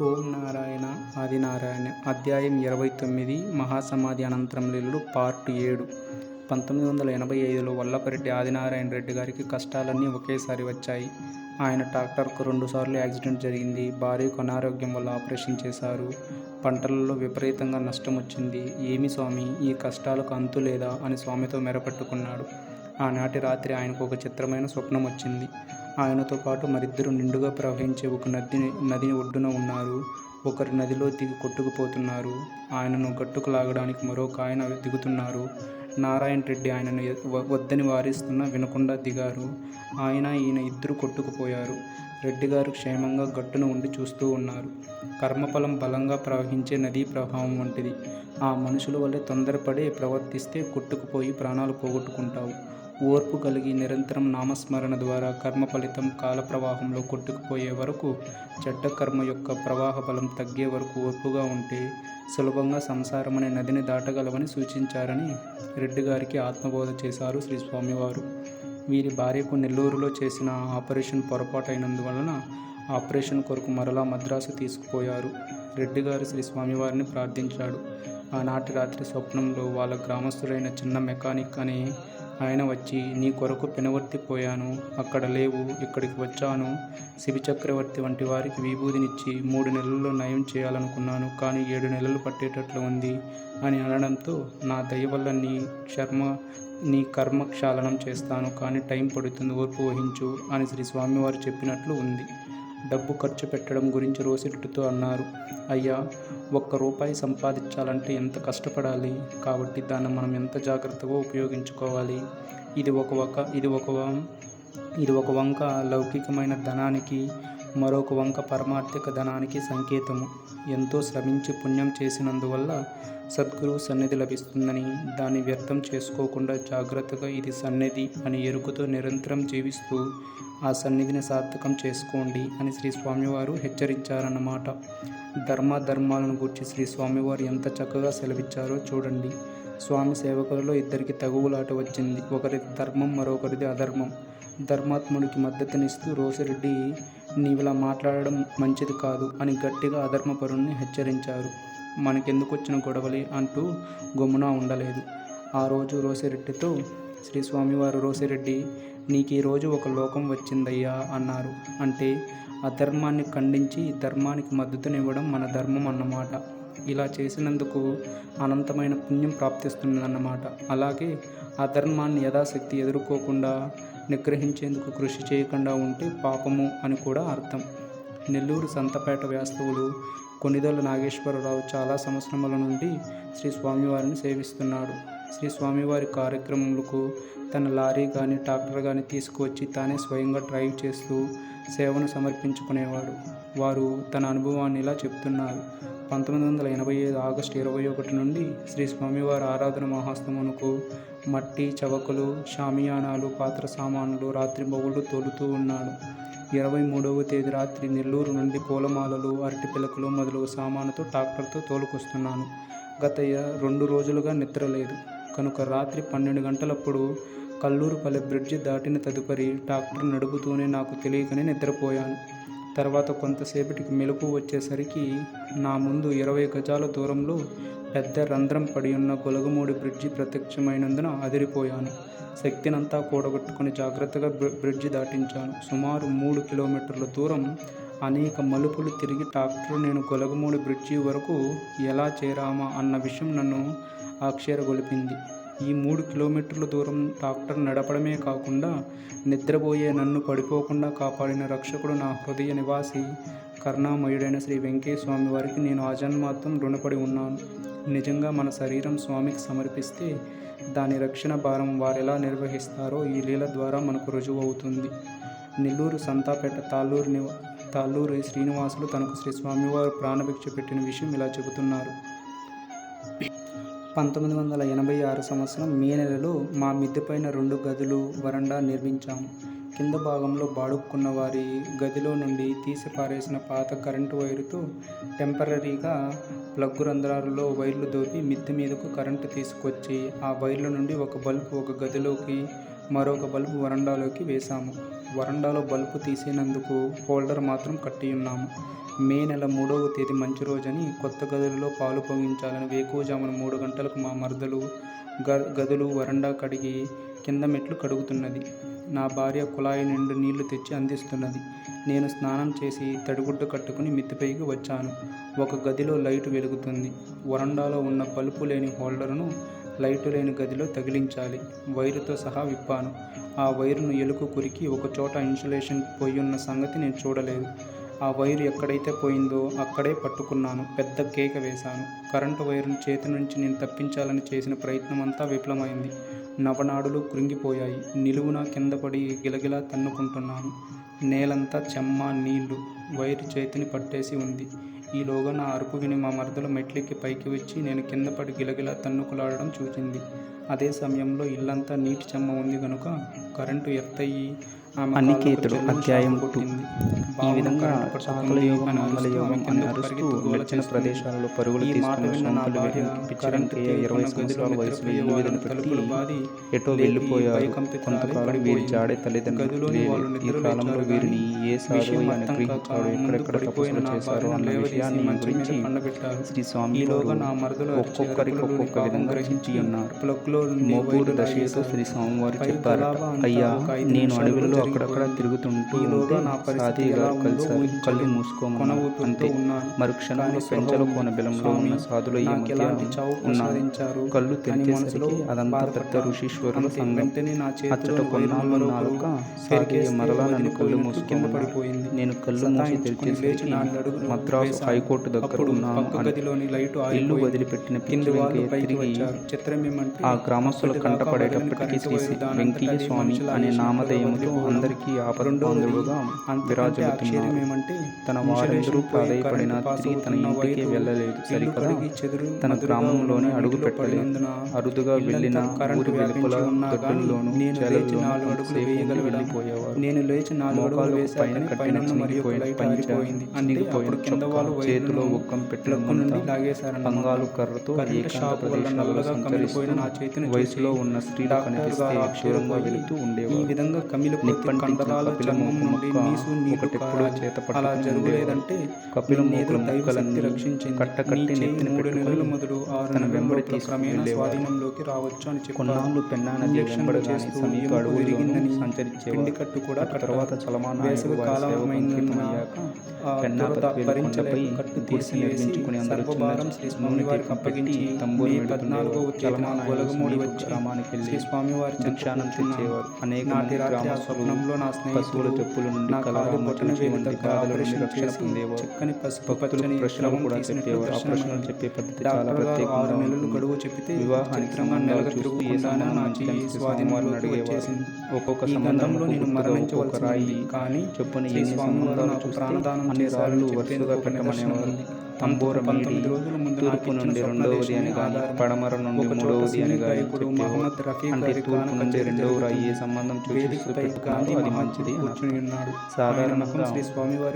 ఓం నారాయణ ఆదినారాయణ అధ్యాయం ఇరవై తొమ్మిది మహాసమాధి అనంతరం లీలుడు పార్ట్ ఏడు. పంతొమ్మిది వందల ఎనభై ఐదులో వల్లపరెడ్డి ఆదినారాయణ రెడ్డి గారికి కష్టాలన్నీ ఒకేసారి వచ్చాయి. ఆయన ట్రాక్టర్కు రెండుసార్లు యాక్సిడెంట్ జరిగింది. భార్యకు అనారోగ్యం వల్ల ఆపరేషన్ చేశారు. పంటలలో విపరీతంగా నష్టం వచ్చింది. ఏమి స్వామి ఈ కష్టాలకు అంతు లేదా అని స్వామితో మెరపెట్టుకున్నాడు. ఆనాటి రాత్రి ఆయనకు ఒక చిత్రమైన స్వప్నం వచ్చింది. ఆయనతో పాటు మరిద్దరు నిండుగా ప్రవహించే ఒక నది నది ఒడ్డున ఉన్నారు. ఒకరు నదిలో దిగి కొట్టుకుపోతున్నారు. ఆయనను గట్టుకు లాగడానికి మరొక ఆయన దిగుతున్నారు. నారాయణ రెడ్డి ఆయనను వద్దని వారిస్తున్నా వినకుండా దిగారు. ఆయన ఈయన ఇద్దరు కొట్టుకుపోయారు. రెడ్డి గారు క్షేమంగా గట్టున ఉండి చూస్తూ ఉన్నారు. కర్మఫలం బలంగా ప్రవహించే నదీ ప్రభావం వంటిది. ఆ మనుషుల వల్లే తొందరపడి ప్రవర్తిస్తే కొట్టుకుపోయి ప్రాణాలు పోగొట్టుకుంటావు. ఓర్పు కలిగి నిరంతరం నామస్మరణ ద్వారా కర్మ ఫలితం కాల ప్రవాహంలో కొట్టుకుపోయే వరకు చెడ్డ కర్మ యొక్క ప్రవాహ బలం తగ్గే వరకు ఓర్పుగా ఉంటే సులభంగా సంసారం అనే నదిని దాటగలవని సూచించారని రెడ్డి గారికి ఆత్మబోధ చేశారు శ్రీ స్వామివారు వీరి భార్యకు నెల్లూరులో చేసిన ఆపరేషన్ పొరపాటైనందువలన ఆపరేషన్ కొరకు మరలా మద్రాసు తీసుకుపోయారు. రెడ్డి గారు శ్రీ స్వామివారిని ప్రార్థించాడు. ఆనాటి రాత్రి స్వప్నంలో వాళ్ళ గ్రామస్తుడైన చిన్న మెకానిక్ అనే ఆయన వచ్చి నీ కొరకు పెనవర్తిపోయాను అక్కడ లేవు ఇక్కడికి వచ్చాను. శివి చక్రవర్తి వంటి వారికి విభూదినిచ్చి మూడు నెలల్లో నయం చేయాలనుకున్నాను. కానీ ఏడు నెలలు పట్టేటట్లు ఉంది అని అనడంతో నా దయ వల్ల నీ శర్మ నీ కర్మ క్షాళనం చేస్తాను. కానీ టైం పడుతుంది. ఓర్పు వహించు అని శ్రీ స్వామివారు చెప్పినట్లు ఉంది. డబ్బు ఖర్చు పెట్టడం గురించి రోసిట్టుతో అన్నారు. అయ్యా ఒక్క రూపాయి సంపాదించాలంటే ఎంత కష్టపడాలి? కాబట్టి దాన్ని మనం ఎంత జాగ్రత్తగా ఉపయోగించుకోవాలి? ఇది ఒక ఒక ఇది ఒక ఇది ఒక వంక లౌకికమైన ధనానికి మరొక వంక పరమార్థిక ధనానికి సంకేతము. ఎంతో శ్రమించి పుణ్యం చేసినందువల్ల సద్గురువు సన్నిధి లభిస్తుందని దాన్ని వ్యర్థం చేసుకోకుండా జాగ్రత్తగా ఇది సన్నిధి అని ఎరుకుతో నిరంతరం జీవిస్తూ ఆ సన్నిధిని సార్థకం చేసుకోండి అని శ్రీ స్వామివారు హెచ్చరించారన్నమాట. ధర్మ ధర్మాలను గురించి శ్రీ స్వామివారు ఎంత చక్కగా సెలవిచ్చారో చూడండి. స్వామి సేవకులలో ఇద్దరికి తగువులాట వచ్చింది. ఒకరిది ధర్మం మరొకరిది అధర్మం. ధర్మాత్ముడికి మద్దతునిస్తూ రోసిరెడ్డి నీవిలా మాట్లాడడం మంచిది కాదు అని గట్టిగా అధర్మపరుణ్ణి హెచ్చరించారు. మనకెందుకు వచ్చిన గొడవలి అంటూ గమ్మున ఉండలేదు. ఆ రోజు రోసిరెడ్డితో శ్రీ స్వామివారు రోసిరెడ్డి నీకు ఈరోజు ఒక లోకం వచ్చిందయ్యా అన్నారు. అంటే అధర్మాన్ని ఖండించి ధర్మానికి మద్దతునివ్వడం మన ధర్మం అన్నమాట. ఇలా చేసినందుకు అనంతమైన పుణ్యం ప్రాప్తిస్తుందన్నమాట. అలాగే అధర్మాన్ని యథాశక్తి ఎదుర్కోకుండా నిగ్రహించేందుకు కృషి చేయకుండా ఉంటే పాపము అని కూడా అర్థం. నెల్లూరు సంతపేట వాస్తవులు కొనిదల నాగేశ్వరరావు చాలా సంవత్సరముల నుండి శ్రీ స్వామివారిని సేవిస్తున్నాడు. శ్రీ స్వామివారి కార్యక్రమములకు తన లారీ కానీ ట్రాక్టర్ కానీ తీసుకువచ్చి తానే స్వయంగా డ్రైవ్ చేస్తూ సేవను సమర్పించుకునేవాడు. వారు తన అనుభవాన్ని ఇలా చెప్తున్నారు. పంతొమ్మిది వందల ఎనభై ఐదు ఆగస్టు ఇరవై ఒకటి నుండి శ్రీ స్వామివారి ఆరాధన మహాస్తమునకు మట్టి చవకలు షామియానాలు పాత్ర సామాన్లు రాత్రి బొగుళ్ళు తోలుతూ ఉన్నాడు. ఇరవై మూడవ తేదీ రాత్రి నెల్లూరు నుండి పూలమాలలు అరటి పిలకలు మొదలగు సామానుతో ట్రాక్టర్తో తోలుకొస్తున్నాను. గత రెండు రోజులుగా నిద్ర లేదు. కనుక రాత్రి పన్నెండు గంటలప్పుడు కల్లూరుపల్లె బ్రిడ్జి దాటిన తదుపరి ట్రాక్టర్ నడుపుతూనే నాకు తెలియకనే నిద్రపోయాను. తర్వాత కొంతసేపటికి మెలకు వచ్చేసరికి నా ముందు ఇరవై గజాల దూరంలో పెద్ద రంధ్రం పడి ఉన్న గొలగమూడి బ్రిడ్జి ప్రత్యక్షమైనందున అదిరిపోయాను. శక్తినంతా కూడగట్టుకుని జాగ్రత్తగా బ్రి- బ్రిడ్జి దాటించాను. సుమారు మూడు కిలోమీటర్ల దూరం అనేక మలుపులు తిరిగి ట్రాక్టర్ నేను గొలగమూడి బ్రిడ్జి వరకు ఎలా చేరామా అన్న విషయం నన్ను ఆక్షేరగొలిపింది ఈ మూడు కిలోమీటర్ల దూరం ట్రాక్టర్ నడపడమే కాకుండా నిద్రపోయే నన్ను పడిపోకుండా కాపాడిన రక్షకుడు నా హృదయ నివాసి కరుణామయుడైన శ్రీ వెంకయ్య స్వామి వారికి నేను అజన్మాత్రం రుణపడి ఉన్నాను. నిజంగా మన శరీరం స్వామికి సమర్పిస్తే దాని రక్షణ భారం వారెలా నిర్వహిస్తారో ఈ లీల ద్వారా మనకు రుజువు అవుతుంది. నెల్లూరు సంతాపేట తాళ్ళూరు నివ తాళ్ళూరు శ్రీనివాసులు తనకు శ్రీ స్వామివారు ప్రాణభిక్ష పెట్టిన విషయం ఇలా చెబుతున్నారు. పంతొమ్మిది వందల ఎనభై ఆరు సంవత్సరం మే నెలలో మా మిద్దెపైన రెండు గదులు వరండా నిర్మించాము. కింద భాగంలో బాడుక్కున్న వారి గదిలో నుండి తీసి పారేసిన పాత కరెంటు వైరుతో టెంపరీగా ప్లగ్ రంధ్రాలలో వైర్లు దోపి మిద్దె మీదకు కరెంటు తీసుకొచ్చి ఆ వైర్ల నుండి ఒక బల్బు ఒక గదిలోకి మరొక బల్బు వరండాలోకి వేశాము. వరండాలో బల్బు తీసినందుకు హోల్డర్ మాత్రం కట్టి ఉన్నాము. మే నెల మూడవ తేదీ మంచి రోజని కొత్త గదులలో పాలు పొంగించాలని వేకువజామున మూడు గంటలకు మా మరదలు గ గదులు వరండా కడిగి కింద మెట్లు కడుగుతున్నది. నా భార్య కుళాయి నిండు నీళ్ళు తెచ్చి అందిస్తున్నది. నేను స్నానం చేసి తడిగుడ్డ కట్టుకుని మిత్తిపైకి వచ్చాను. ఒక గదిలో లైటు వెలుగుతుంది. వరండాలో ఉన్న పలుపు లేని హోల్డర్ను లైటు లేని గదిలో తగిలించాలి. వైరుతో సహా విప్పాను. ఆ వైరును ఎలుకు కురికి ఒక చోట ఇన్సులేషన్ పోయి ఉన్న సంగతి నేను చూడలేదు. ఆ వైరు ఎక్కడైతే పోయిందో అక్కడే పట్టుకున్నాను. పెద్ద కేక వేశాను. కరెంటు వైర్ను చేతి నుంచి నేను తప్పించాలని చేసిన ప్రయత్నం అంతా విఫలమైంది. నవనాడులు కృంగిపోయాయి. నిలువున కింద పడి గిలగిలా తన్నుకుంటున్నాను. నేలంతా చెమ్మ నీళ్ళు. వైరు చేతిని పట్టేసి ఉంది. ఈలోగా నా అరుపు విని మా మరదలు మెట్లెక్కి పైకి వచ్చి నేను కింద పడి గిలగిలా తన్నుకులాడడం చూసింది అదే సమయంలో ఇల్లంతా నీటి చెమ్మ ఉంది కనుక కరెంటు ఎత్తయి అనికేతుడు అధ్యాయం టూ. ఈ విధంగా పట్టుకుంది యోగం మంగళ యోగం అని అరుస్తూ చేస్తుంది. ప్రదేశాలలో పరుగులు తీసుకున్న ఇరవై సంవత్సరాల వయసులో ఎటో వెళ్ళిపోయారు కొంతకాలం వీరి. జాడే తల్లిదండ్రులు ఈ కాలంలో వీరిని ఏ విషయం ఆయన గ్రహించాడు ఎక్కడెక్కడ తపస్సులు చేశారు అన్న విషయాన్ని గురించి. శ్రీ స్వామి ఒక్కొక్కరికి ఒక్కొక్క విధంగా గ్రహించి ఉన్నారు మోపూరు దశతో. శ్రీ స్వామివారు అంతా అయ్యా నేను అడవిలో అక్కడక్కడ. తిరుగుతుంటూ ఈలోగా ఉంటే నా పరిస్థితి ఎలా కలిసారు కళ్ళు ఊపిరితో అంతే. మరుక్షణంలో పెంచల. కోన బిలంలో ఉన్న చావు ఉన్నారు కళ్ళు తెరిచేసరికి అదంతా పెద్ద. ఋషీశ్వరుల సంఘం అచ్చట కొన్నాళ్ళు నాలుక సాగే మరలా నన్ను కళ్ళు మూసుకోమన్నారు పడిపోయింది. నేను కళ్ళు మూసి తెరిచేసరికి మద్రాసు. హైకోర్టు దగ్గర ఉన్నాను ఇల్లు. వదిలిపెట్టిన పైకి తిరిగి ఆ గ్రామస్తుల కంటపడేటప్పటికీ శ్రీ వెంకయ్య స్వామి అనే వదిలిపోవడం. అందరికీ విరాజిల్లుతున్నారు ఏమంటే తన వారందరూ ప్రాధాయపడినా తిరిగి తన ఇంటికి వెళ్ళలేదు. సరికదా తన గ్రామంలోనే అడుగు పెట్టలేదు అరుదుగా వెళ్ళిన కరెంటు ఊరి వెలుపల దొడ్డుల్లోనూ చేలల్లోనూ. వెళ్ళిపోయేవారు. నేను లేచి వేశాకనే పైన కట్టిన చినిగిపోయిన చినిగిపోయిన చొక్కా, చేతిలో ఒక్కం పెట్టిన ప్లగ్ నుండి మంట, లాగేశారన్నమాట. పంగాలు కర్రతో ఏకాంత ప్రదేశాలలో సంచరిస్తూ వయసులో ఉన్న స్త్రీలు కనిపిస్తే ఆశ్చర్యపోయి వెళుతూ ఈ ఉండేవారు. విధంగా నిప్పంటించిన కండరాల చర్మం నుండి నీసు అలా జరగలేదంటే రక్షించింది. నెత్తిన మూడు నెలల మొదలు ఆరు తన వెంబడి క్రమేణా. స్వాధీనంలోకి రావచ్చు అని చెప్పారు కొన్నాళ్ళు పెన్నా నది ఇంజక్షన్లు వెంబడగానే చేస్తూ సమీప ఎముక అడవుల్లోనూ విరిగిందని సంచరించేవారు పిండి కట్టు కూడా తర్వాత వేసవి పెన్నా భరించలేక కొండపై కట్టు తీసివేసి సర్వభారం శ్రీ స్వామివారికి అప్పగించి తంబూరు గొలగమూడి సమీప వచ్చి గ్రామానికి వెళ్ళి శ్రీ స్వామివారి కూర్చున్నాను. తెచ్చేవారు. అనేక నాటి రాత్రి స్వప్నంలో నా స్నేహితులు జబ్బుల నుండి చిక్కని పసుపు పచ్చని ప్రశ్నలు కూడా చెప్పేవారు ఆ ప్రశ్నలు. చెప్పే పద్ధతి చాలా ప్రత్యేకంగా ఆరు నెలలు గడువు చెప్పితే వివాహానికి ఏ సంబంధం నా స్వామివారిని అడిగేవారు. ఒక్కొక్క సంబంధంలో నేను మరణించవలసి రాయి. కానీ చొప్పున నాకు చూస్తే ప్రాణదానం చేశారని రాళ్ళు వరుసగా పెట్టమనేవారు. తంబూర పంతొమ్మిది మీది రోజుల తూర్పు నుండి రెండవది అని కానీ. పడమర నుండి మూడవది అని కానీ రఫీ అంటే తూర్పు నుండి రెండవ రాయి. సంబంధం చూసి అది మంచిది కూర్చుని ఉన్నాడు.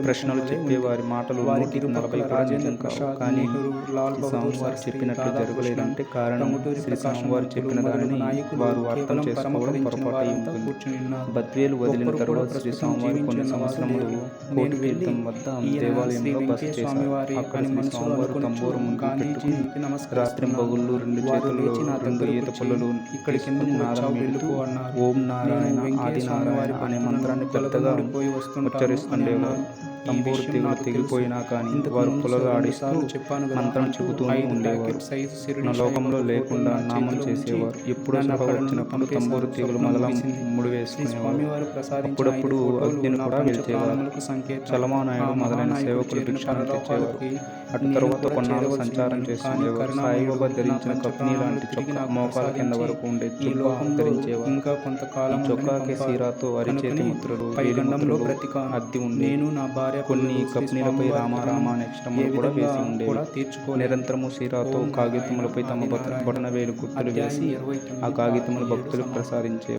ప్రశ్నలు చెప్పే. వారి మాటలు వారికి నూటికి నలభై నిజం కావు కానీ స్వామివారు చెప్పినట్లు జరగలేదంటే కారణం శ్రీ స్వామివారు చెప్పిన దానిని వారు అర్థం చేసుకోవడం పొరపాటు ఉంటుంది. బద్వేలు వదిలిన తర్వాత శ్రీ స్వామివారు కొన్ని సంవత్సరములు. కోటి తీర్థం వద్ద దేవాలయంలో బస చేశారు అక్కడ శ్రీ స్వామివారు పెట్టుకుని గాంధీజీకి రెండు నా రెండు ఈత పెడుతూ వెళ్ళిపో అన్నారు. ఓం నారాయణ ఆది నారాయణ అనే మంత్రాన్ని పెద్దగా ఉచ్చరిస్తుండేవారు తంబూరు తెగులు తెగిపోయినా. కానీ వారు పులలు ఆడిస్తూ చెప్పాను కదా మంత్రం చెబుతూనే ఐదు ఉండేవారు నా లోకంలో లేకుండా నామం చేతిలో చేసేవారు ఎప్పుడు నన్ను సభ అక్కడ నుండి వచ్చినప్పుడు. తంబూరు తీగులు ముగిసింది. ముడి వేసుకునేవారు అప్పుడప్పుడు అగ్నిని కూడా. చలమానాయుడు మొదలైన సేవకులు భిక్షాన్ని తెచ్చేవారు అటు తర్వాత కొన్నాళ్ళు సంచారం. చేస్తుండేవారు సాయిబాబా ధరించిన కప్నీ లాంటి చొక్కా మోకాల కింద వరకు ఉండే ఈ ధరించేవారు ఇంకా కొంతకాలం చొక్కాకి. సీరాతో అరిచేతి ముద్రలు పై వేలి గండంలో ముద్రలు బ్రతికాను. అద్ది ఉంది నేను నా భార్య కొన్ని కప్నీలపై రామారామ అనే అక్షరములు కూడా వేసి ఉండేవి కూడా తీర్చుకోలేదు. నిరంతరము సీరాతో కాగితములపై తమ బొటన వేలు గుర్తులు వేసి ఆ కాగితములు భక్తులకు. ప్రసాదించే